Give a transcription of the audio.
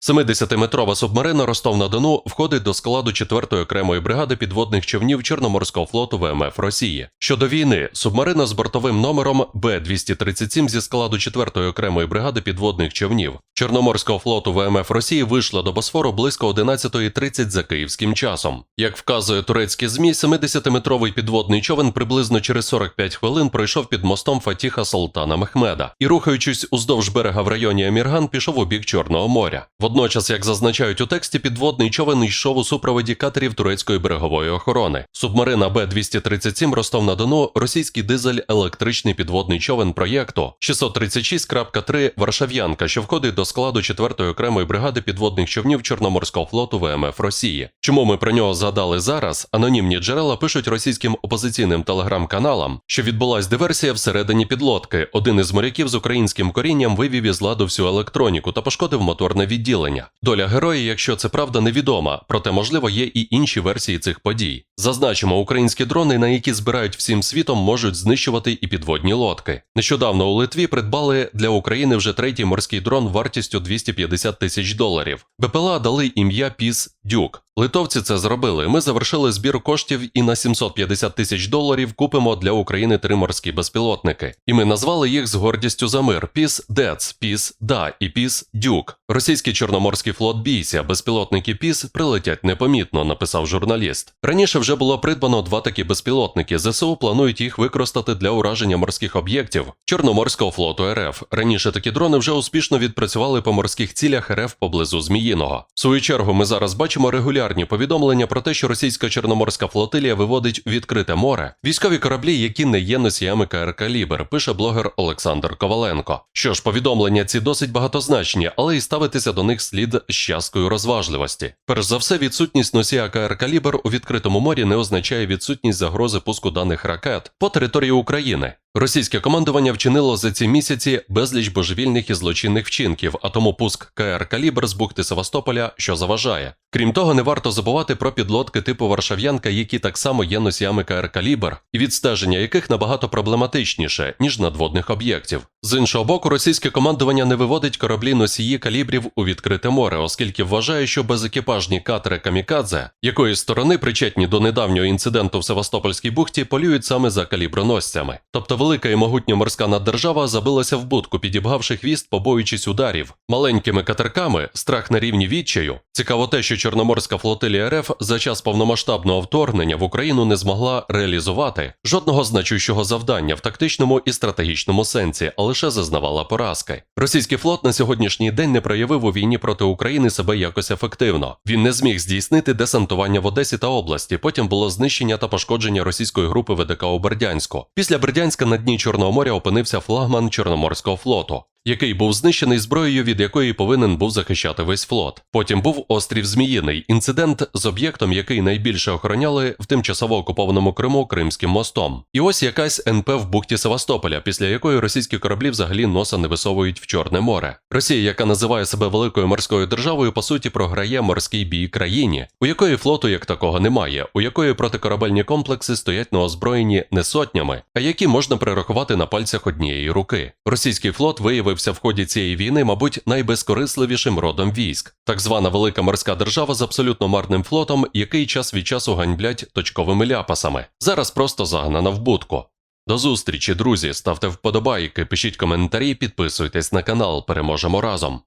70-метрова субмарина Ростов-на-Дону входить до складу 4-ї окремої бригади підводних човнів Чорноморського флоту ВМФ Росії. Щодо війни, субмарина з бортовим номером Б-237 зі складу 4-ї окремої бригади підводних човнів Чорноморського флоту ВМФ Росії вийшла до Босфору близько 11.30 за київським часом. Як вказує турецькі ЗМІ, 70-метровий підводний човен приблизно через 45 хвилин пройшов під мостом Фатіха Султана Мехмеда і, рухаючись уздовж берега в районі Амірган, пішов у бік Чорного моря. Водночас, як зазначають у тексті, підводний човен йшов у супроводі катерів турецької берегової охорони. Субмарина Б-237 Ростов-на-Дону, російський дизель електричний підводний човен проєкту 636.3 Варшав'янка, що входить до складу 4-ї окремої бригади підводних човнів Чорноморського флоту ВМФ Росії. Чому ми про нього згадали зараз? Анонімні джерела пишуть російським опозиційним телеграм-каналам, що відбулась диверсія всередині підлодки. Один із моряків з українським корінням вивів із ладу всю електроніку та пошкодив моторне відділення. Доля героя, якщо це правда, невідома, проте можливо є і інші версії цих подій. Зазначимо, українські дрони, на які збирають всім світом, можуть знищувати і підводні лодки. Нещодавно у Литві придбали для України вже третій морський дрон вартістю 250 тисяч доларів. БПЛА дали ім'я Піс Дюк. Литовці це зробили. Ми завершили збір коштів і на 750 тисяч доларів купимо для України три морські безпілотники. І ми назвали їх з гордістю за мир: Піс Дец, Піс Да і Піс Дюк. Російський чорноморський флот бійся, безпілотники Піс прилетять непомітно, написав журналіст. Раніше вже було придбано два такі безпілотники. ЗСУ планують їх використати для ураження морських об'єктів Чорноморського флоту РФ. Раніше такі дрони вже успішно відпрацювали по морських цілях РФ поблизу Зміїного. В свою чергу ми зараз бачимо регулярні повідомлення про те, що російська чорноморська флотилія виводить відкрите море військові кораблі, які не є носіями КР «Калібр», пише блогер Олександр Коваленко. Що ж, повідомлення ці досить багатозначні, але і ставитися до них слід з часткою розважливості. Перш за все, відсутність носія КР «Калібр» у відкритому морі не означає відсутність загрози пуску даних ракет по території України. Російське командування вчинило за ці місяці безліч божевільних і злочинних вчинків, а тому пуск КР Калібр з бухти Севастополя, що заважає. Крім того, не варто забувати про підлодки типу Варшав'янка, які так само є носіями КР Калібр, і відстеження яких набагато проблематичніше, ніж надводних об'єктів. З іншого боку, російське командування не виводить кораблі носії калібрів у відкрите море, оскільки вважає, що безекіпажні катери Камікадзе, якої сторони причетні до недавнього інциденту в Севастопольській бухті, полюють саме за каліброносцями. Тобто велика і могутня морська наддержава забилася в будку, підібгавши хвіст, побоюючись ударів. Маленькими катерками страх на рівні відчаю. Цікаво те, що Чорноморська флотилія РФ за час повномасштабного вторгнення в Україну не змогла реалізувати жодного значущого завдання в тактичному і стратегічному сенсі, а лише зазнавала поразки. Російський флот на сьогоднішній день не проявив у війні проти України себе якось ефективно. Він не зміг здійснити десантування в Одесі та області. Потім було знищення та пошкодження російської групи ВДК у Бердянську. Після Бердянська на дні Чорного моря опинився флагман Чорноморського флоту який був знищений зброєю, від якої повинен був захищати весь флот. Потім був острів Зміїний, інцидент з об'єктом, який найбільше охороняли в тимчасово окупованому Криму Кримським мостом. І ось якась НП в бухті Севастополя, після якої російські кораблі взагалі носа не висовують в Чорне море. Росія, яка називає себе великою морською державою, по суті програє морський бій країні, у якої флоту як такого немає, у якої протикорабельні комплекси стоять на озброєнні не сотнями, а які можна перерахувати на пальцях однієї руки. Російський флот виявив виявився в ході цієї війни, мабуть, найбезкорисливішим родом військ, так звана велика морська держава з абсолютно марним флотом, який час від часу ганьблять точковими ляпасами. Зараз просто загнана в будку. До зустрічі, друзі! Ставте вподобайки, пишіть коментарі, підписуйтесь на канал. Переможемо разом.